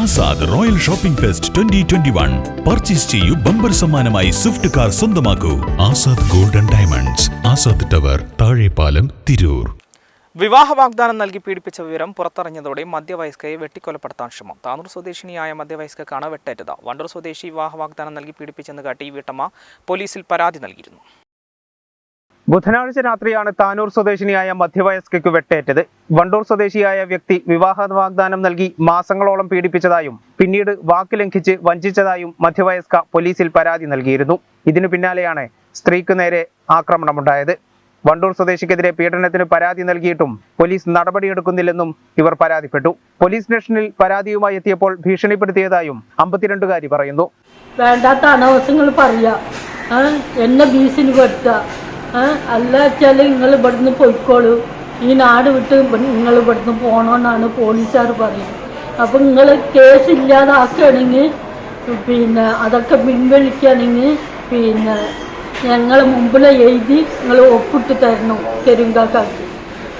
Azad royal shopping fest twenty twenty one. Purchase ചെയ്യൂ bumper സമ്മാനമായി Swift car സ്വന്തമാക്കൂ. Azad golden diamonds Azad tower Thazhepalam Tirur. വിവാഹ വാഗ്ദാനം നൽകി പീഡിപ്പിച്ച വിവരം പുറത്തറിഞ്ഞതോടെ മധ്യവയസ്കയെ വെട്ടിക്കൊലപ്പെടുത്താൻ ശ്രമം. താനൂർ സ്വദേശിനിയായ മധ്യവയസ്കക്കാണ് വെട്ടേറ്റത്. വണ്ടൂർ സ്വദേശി വിവാഹ വാഗ്ദാനം നൽകി പീഡിപ്പിച്ചെന്ന് കാട്ടി വീട്ടമ്മ പോലീസിൽ പരാതി നൽകിയിരുന്നു. ബുധനാഴ്ച രാത്രിയാണ് താനൂർ സ്വദേശിനിയായ മധ്യവയസ്കയ്ക്ക് വെട്ടേറ്റത്. വണ്ടൂർ സ്വദേശിയായ വ്യക്തി വിവാഹ വാഗ്ദാനം നൽകി മാസങ്ങളോളം പീഡിപ്പിച്ചതായും പിന്നീട് വാക്ക് ലംഘിച്ച് വഞ്ചിച്ചതായും മധ്യവയസ്ക പോലീസിൽ പരാതി നൽകിയിരുന്നു. ഇതിനു പിന്നാലെയാണ് സ്ത്രീക്ക് നേരെ ആക്രമണമുണ്ടായത്. വണ്ടൂർ സ്വദേശിക്കെതിരെ പീഡനത്തിന് പരാതി നൽകിയിട്ടും പോലീസ് നടപടിയെടുക്കുന്നില്ലെന്നും ഇവർ പരാതിപ്പെട്ടു. പോലീസ് സ്റ്റേഷനിൽ പരാതിയുമായി എത്തിയപ്പോൾ ഭീഷണിപ്പെടുത്തിയതായും അമ്പത്തിരണ്ടുകാരി പറയുന്നു. വേണ്ടാത്ത അനാവശ്യങ്ങൾ പറയുക എന്നെ ഭീഷണി പെടുത്തുക ആ, അല്ല വെച്ചാൽ നിങ്ങൾ ഇവിടുന്ന് പൊയ്ക്കോളൂ. ഈ നാട് വിട്ട് നിങ്ങൾ ഇവിടുന്ന് പോകണമെന്നാണ് പോലീസുകാർ പറയുന്നത് അപ്പം നിങ്ങൾ കേസ് ഇല്ലാതാക്കുകയാണെങ്കിൽ പിന്നെ അതൊക്കെ പിൻവലിക്കുകയാണെങ്കിൽ പിന്നെ ഞങ്ങൾ മുമ്പിൽ എഴുതി നിങ്ങൾ ഒപ്പിട്ട് തരണം കരിങ്കാക്കാക്ക്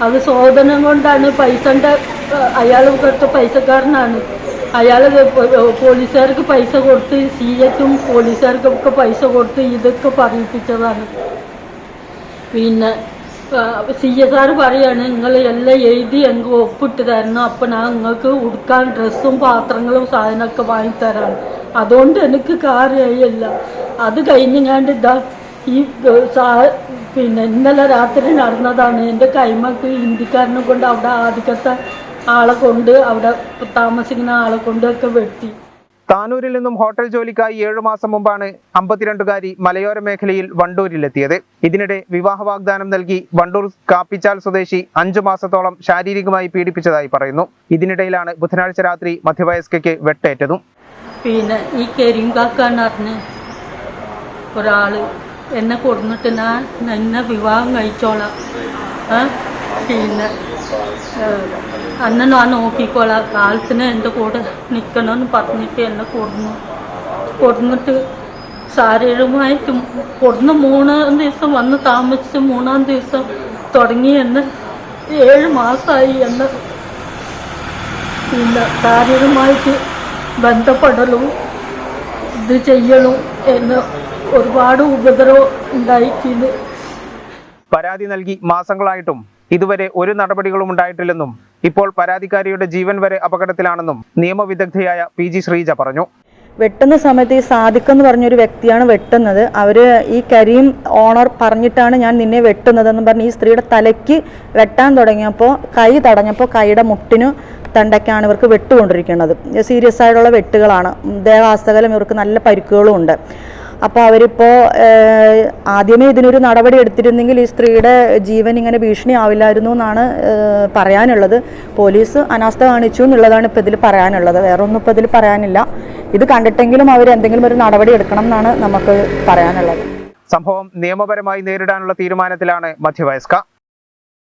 അത് ശോധനം കൊണ്ടാണ് പൈസന്റെ അയാൾ കുറച്ച് പൈസക്കാരനാണ്. അയാൾ പോലീസുകാർക്ക് പൈസ കൊടുത്ത് സി എക്കും പോലീസുകാർക്കൊക്കെ പൈസ കൊടുത്ത് ഇതൊക്കെ പറയിപ്പിച്ചതാണ്. പിന്നെ സി എസ് ആർ പറയാണ് നിങ്ങൾ എല്ലാം എഴുതി എനിക്ക് ഒപ്പിട്ട് തരണം. അപ്പം ഞാൻ നിങ്ങൾക്ക് ഉടുക്കാൻ ഡ്രസ്സും പാത്രങ്ങളും സാധനമൊക്കെ വാങ്ങിത്തരാം. അതുകൊണ്ട് എനിക്ക് കാര്യമായില്ല. അത് കഴിഞ്ഞ് കഴിഞ്ഞങ്ങാണ്ട് ഇതാ ഈ പിന്നെ ഇന്നലെ രാത്രി നടന്നതാണ്. എന്റെ കൈമക്ക് ഹിന്ദിക്കാരനെ കൊണ്ട് അവിടെ ആദ്യത്തെ ആളെ കൊണ്ട് അവിടെ താമസിക്കുന്ന ആളെ കൊണ്ടൊക്കെ വെട്ടി. താനൂരിൽ നിന്നും ഹോട്ടൽ ജോലിക്കായി ഏഴു മാസം മുമ്പാണ് അമ്പത്തിരണ്ടുകാരി മലയോര മേഖലയിൽ വണ്ടൂരിലെത്തിയത്. ഇതിനിടെ വിവാഹ വാഗ്ദാനം നൽകി വണ്ടൂർ കാപ്പിച്ചാൽ സ്വദേശി അഞ്ചു മാസത്തോളം ശാരീരികമായി പീഡിപ്പിച്ചതായി പറയുന്നു. ഇതിനിടയിലാണ് ബുധനാഴ്ച രാത്രി മധ്യവയസ്കയ്ക്ക് വെട്ടേറ്റതും. പിന്നെ ഈ കരിങ്കാക്കാന്ന് പറഞ്ഞ് ഒരാൾ എന്നെ കൊടുന്നിട്ട് ഞാൻ എന്നെ വിവാഹം കഴിച്ചോളാം. പിന്നെ അന്ന് ഞാൻ നോക്കിക്കോളാം. കാലത്തിന് എന്റെ കൂടെ നിൽക്കണമെന്ന് പറഞ്ഞിട്ട് എന്നെ കൊടുന്നു കൊടുന്നിട്ട് ശാരീരികമായിട്ട് കൊടുന്ന് മൂന്നാം ദിവസം വന്ന് താമസിച്ച് മൂന്നാം ദിവസം തുടങ്ങി എന്നെ ഏഴ് മാസമായി എന്നെ പിന്നെ ശാരീരികമായിട്ട് ബന്ധപ്പെടലും ഇത് ചെയ്യലും എന്ന് ഒരുപാട് ഉപദ്രവം ഉണ്ടായിട്ടുണ്ട്. പരാതി നൽകി മാസങ്ങളായിട്ടും ഇതുവരെ ഒരു നടപടികളും ഉണ്ടായിട്ടില്ലെന്നും ഇപ്പോൾ പരാതിക്കാരിയുടെ ജീവൻ വരെ അപകടത്തിലാണെന്നും നിയമവിദഗ്ധയായ പി ജി ശ്രീജ പറഞ്ഞു. വെട്ടുന്ന സമയത്ത് ഈ സാദിഖ് എന്ന് പറഞ്ഞൊരു വ്യക്തിയാണ് വെട്ടുന്നത്. അവർ ഈ കരീം ഓണർ പറഞ്ഞിട്ടാണ് ഞാൻ നിന്നെ വെട്ടുന്നതെന്ന് പറഞ്ഞ് ഈ സ്ത്രീയുടെ തലയ്ക്ക് വെട്ടാൻ തുടങ്ങിയപ്പോൾ കൈ തടഞ്ഞപ്പോൾ കൈയുടെ മുട്ടിനു തണ്ടയ്ക്കാണ് ഇവർക്ക് വെട്ടുകൊണ്ടിരിക്കുന്നത്. സീരിയസ് ആയിട്ടുള്ള വെട്ടുകളാണ്. ദേഹാസ്തകലം ഇവർക്ക് നല്ല പരിക്കുകളും ഉണ്ട്. അപ്പോൾ അവരിപ്പോൾ ആദ്യമേ ഇതിനൊരു നടപടി എടുത്തിരുന്നെങ്കിൽ ഈ സ്ത്രീയുടെ ജീവൻ ഇങ്ങനെ ഭീഷണി ആവില്ലായിരുന്നു എന്നാണ് പറയാനുള്ളത്. പോലീസ് അനാസ്ഥ കാണിച്ചു എന്നുള്ളതാണ് ഇപ്പോൾ ഇതിൽ പറയാനുള്ളത്. വേറെ ഒന്നും ഇപ്പോൾ ഇതിൽ പറയാനില്ല. ഇത് കണ്ടിട്ടെങ്കിലും അവർ എന്തെങ്കിലും ഒരു നടപടി എടുക്കണം എന്നാണ് നമുക്ക് പറയാനുള്ളത്. സംഭവം നിയമപരമായി നേരിടാനുള്ള തീരുമാനത്തിലാണ് മധ്യവയസ്ക.